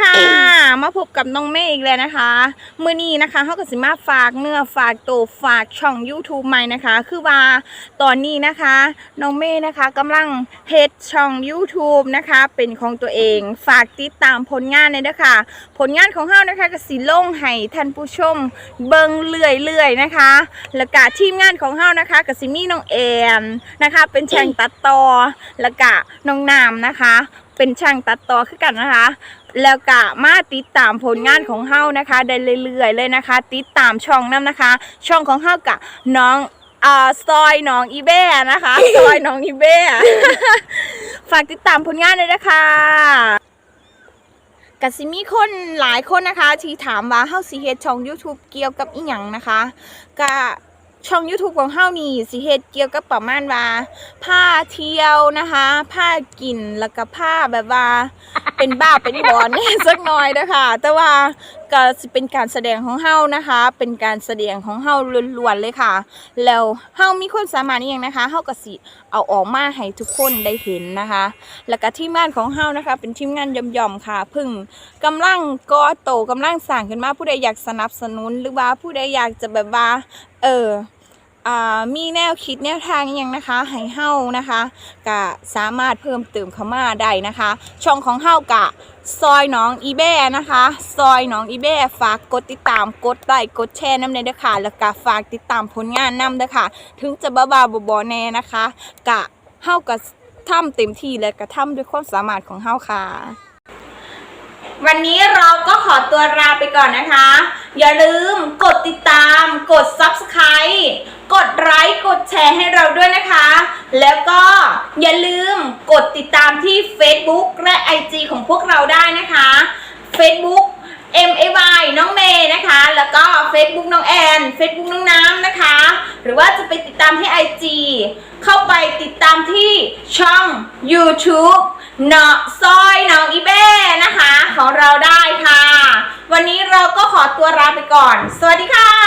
ค่ะ มาพบกับน้องเมย์อีกแล้วนะคะ มื้อนี้นะคะเขาก็สิมาฝากเนื้อฝากตัวฝากช่อง YouTube ใหม่นะคะ คือว่าตอนนี้นะคะ น้องเมย์นะคะกำลังเฮ็ดช่อง YouTube นะคะ เป็นของตัวเอง ฝากติดตามผลงานเลยนะคะ ผลงานของเฮานะคะก็สิลงให้ท่านผู้ชมเบิ่งเรื่อยๆนะคะ แล้วก็ทีมงานของเฮานะคะก็สิมีน้องแอนนะคะ เป็นช่างตัดต่อแล้วก็น้องนามนะคะ เป็นช่างตัดต่อคือกันนะคะ แล้วก็มาติดตามผลงานของเฮานะคะ ได้เรื่อยๆเลยนะคะ ติดตามช่องน้ำนะคะ ช่องของเฮากับน้องอ่าซอยน้องอีเบ้นะคะ ซอยน้องอีเบ้ฝากติดตามผลงานเลยนะคะกสิมีคนหลายคนนะคะ ที่ถามว่าเฮาสิเฮ็ดช่อง YouTube เกี่ยวกับอีหยังนะคะก็ ช่อง YouTube ของเฮานี่สิเฮ็ดเกี่ยวกับประมาณว่าผ้าเที่ยวนะคะผ้ากินแล้วก็ผ้าแบบว่า เป็นบ้าเป็นบอลนี่สักหน่อยนะคะแต่ว่าก็เป็นการแสดงของเฮานะคะ เป็นการแสดงของเฮาล้วนๆเลยค่ะ แล้วเฮามีคนสามารถนี่ยังนะคะเฮาก็สิเอาออกมาให้ทุกคนได้เห็นนะคะ แล้วก็ทีมงานของเฮานะคะ เป็นทีมงานย่อมๆค่ะ พึ่งกำลังก่อโตกำลังสร้างขึ้นมาผู้ใดอยากสนับสนุนหรือว่าผู้ใดอยากจะแบบว่าเออ มีแนวคิดแนวทางย่างนะคะให้เฮานะคะก็สามารถเพิ่มเติมเข้ามาได้นะคะ ช่องของเฮากะซอยน้องอีเบ้นะคะ ซอยน้องอีเบ้ฝากกดติดตามกดไลค์กดแชร์น้ำเนยเด้อค่ะแล้วก็ฝากติดตามผลงานน้ำเด้อค่ะ ถึงจะบ้าบาบอแน่นะคะกะเฮาก็ทำเต็มที่และก็ทำด้วยความสามารถของเฮาค่ะวันนี้เราก็ขอตัวลาไปก่อนนะคะ อย่าลืมกดติดตาม กด subscribe กดไลค์ กดแชร์ให้เราด้วยนะคะ แล้วก็อย่าลืม กดติดตามที่ Facebook และ IG ของพวกเราได้นะคะ Facebook M A Y น้องเมย์นะคะ แล้วก็ Facebook น้องแอน Facebook น้องน้ำนะคะ หรือว่าจะไปติดตามที่ IG เข้าไปติดตามที่ช่อง YouTube เนาะซอยน้องอีเบ้นะคะ ของเราได้ค่ะ วันนี้เราก็ขอตัวลาไปก่อน สวัสดีค่ะ